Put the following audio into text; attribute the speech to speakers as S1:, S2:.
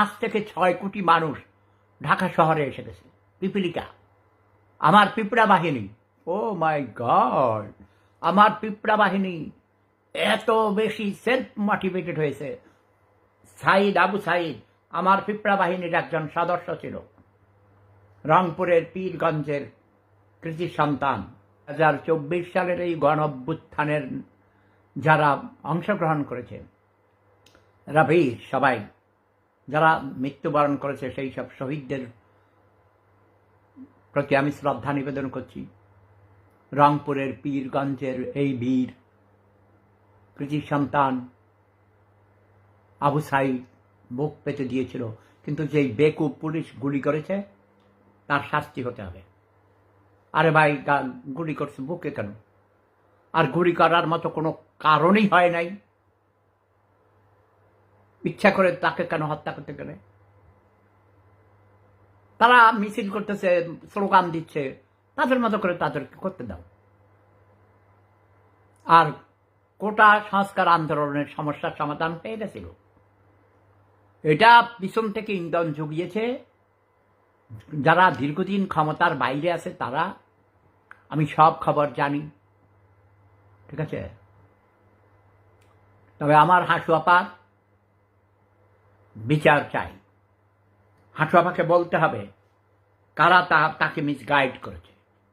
S1: আজ থেকে ছয় কোটি মানুষ ঢাকা শহরে এসে গেছে, পিপিলিকা। আমার পিঁপড়া বাহিনী, ও মাই গড, আমার পিঁপড়া বাহিনী এত বেশি সেলফ মোটিভেটেড হয়েছে। সাইদ আবু সাইদ, আমার পিঁপড়া বাহিনীর একজন সদস্য ছিল, রংপুরের পীরগঞ্জের কৃষি সন্তান। হাজার চব্বিশ সালের এই গণ অভ্যুত্থানের যারা অংশগ্রহণ করেছে রাভি সবাই যারা মৃত্যুবরণ করেছে, সেই সব শহীদদের প্রতি আমি শ্রদ্ধা নিবেদন করছি। রংপুরের, পীরগঞ্জের এই বীর কৃষি সন্তান আবু সাইদ বুক পেতে দিয়েছিল, কিন্তু যেই বেকুব পুলিশ গুলি করেছে, তার শাস্তি হতে হবে। আরে ভাই গুলি করছে বুকে কেন? আর গুলি করার মতো কোনো কারণই হয় নাই। ইচ্ছা করে তাকে কেন হত্যা করতে গেলে? তারা মিছিল করতেছে স্লোগান দিচ্ছে, তাদের মতো করে তাদেরকে করতে দাও। আর কোটা সংস্কার আন্দোলনের সমস্যার সমাধান হয়ে গেছিল। এটা পিছন থেকে ইন্ধন জুগিয়েছে। যারা দীর্ঘদিন ক্ষমতার বাইরে আছে, তারা, আমি সব খবর জানি। ঠিক আছে? তবে আমার হাসু আপার বিচার চাই। হাঁটু আমাকে বলতে হবে কারা তাকে মিসগাইড করেছে?